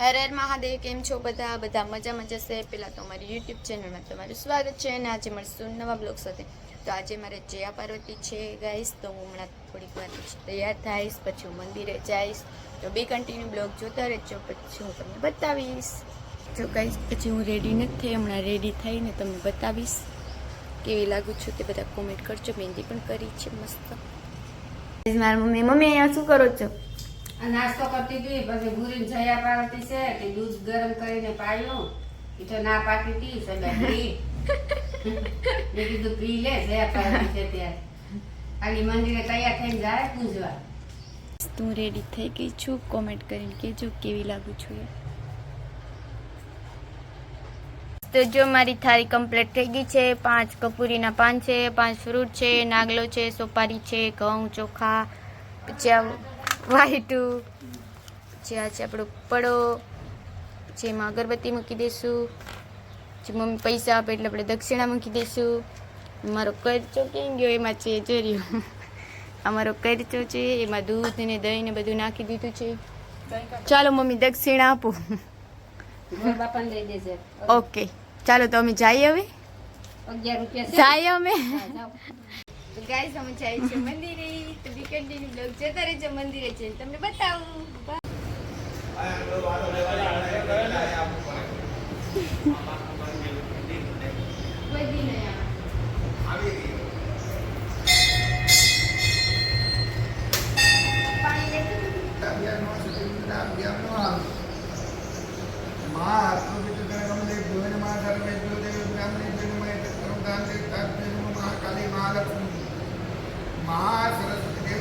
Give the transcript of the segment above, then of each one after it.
હર હર મહાદેવ, કેમ છો બધા? બધા મજામાં જશે. પહેલાં તો અમારી યુટ્યુબ ચેનલમાં તમારું સ્વાગત છે અને આજે મળશું નવા બ્લોગ સાથે. તો આજે મારે જયા પાર્વતી છે ગાઈશ તો હું હમણાં થોડીક વાર તૈયાર થઈશ, પછી હું મંદિરે જઈશ. તો બે કન્ટિન્યુ બ્લોગ જોતા રહેજો, પછી હું તમને બતાવીશ. જો ગાઈશ પછી હું રેડી નથી થઈ, હમણાં રેડી થઈને તમને બતાવીશ કેવી લાગુ છું તે બધા કોમેન્ટ કરજો. મહેંદી પણ કરી છે મસ્ત. મારા મમ્મી મમ્મી, અહીંયા શું કરો છો? નાસ્તો કરતી હતી, પછી ભૂરી જયા પાડતી છે કે દૂધ ગરમ કરીને પાયું એ તો ના પાડતી હતી મેં કીધું પી લે, જયા પાડતી છે ત્યારે. ખાલી મંદિરે તૈયાર થઈને જાય, પૂજવા. હું રેડી થઈ ગઈ છું. કોમેન્ટ કરીને કેજો કેવી લાગુ છું તો જો મારી થાળી કમ્પ્લીટ થઈ ગઈ છે. પાંચ કપૂરીના પાન છે, પાંચ ફ્રૂટ છે, નાગલો છે, સોપારી છે, ઘઉં ચોખા, પછી વાઈટું જે આ છે આપણો પડો જેમાં અગરબત્તી મૂકી દઈશું જે મમ્મી પૈસા આપે એટલે આપણે દક્ષિણા મૂકી દઈશું મારો કરચો કેમ ગયો? એમાં છે જોર્યો અમારો કરચો છે એમાં દૂધ ને દહીં ને બધું નાખી દીધું છે. ચાલો મમ્મી દક્ષિણા આપો. ઓકે ચાલો તો અમે જઈએ હવે. છે. જઈએ અમે. ગાય જઈએ છીએ મંદિરે. તો બી કન્ટિન્યુ બ્લોગ જતા રહેજો મંદિરે જઈને તમને બતાવું બધી મા આવે.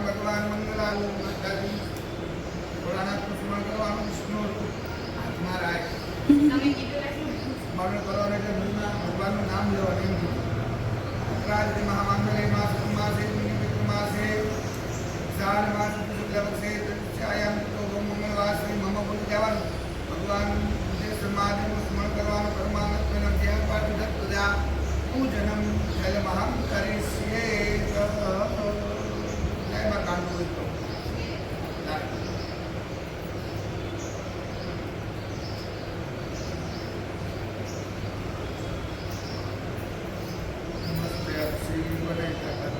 ભગવાન મંગલાલ ભોળાનાથ સ્મરણ કરવાનું વિષ્ણુ હાથમાં રાખ કીધું સ્મરણ કરવાનું એટલે ભગવાનનું નામ લેવાનું એમ અપરાધ મહામાંગલે di virgolette per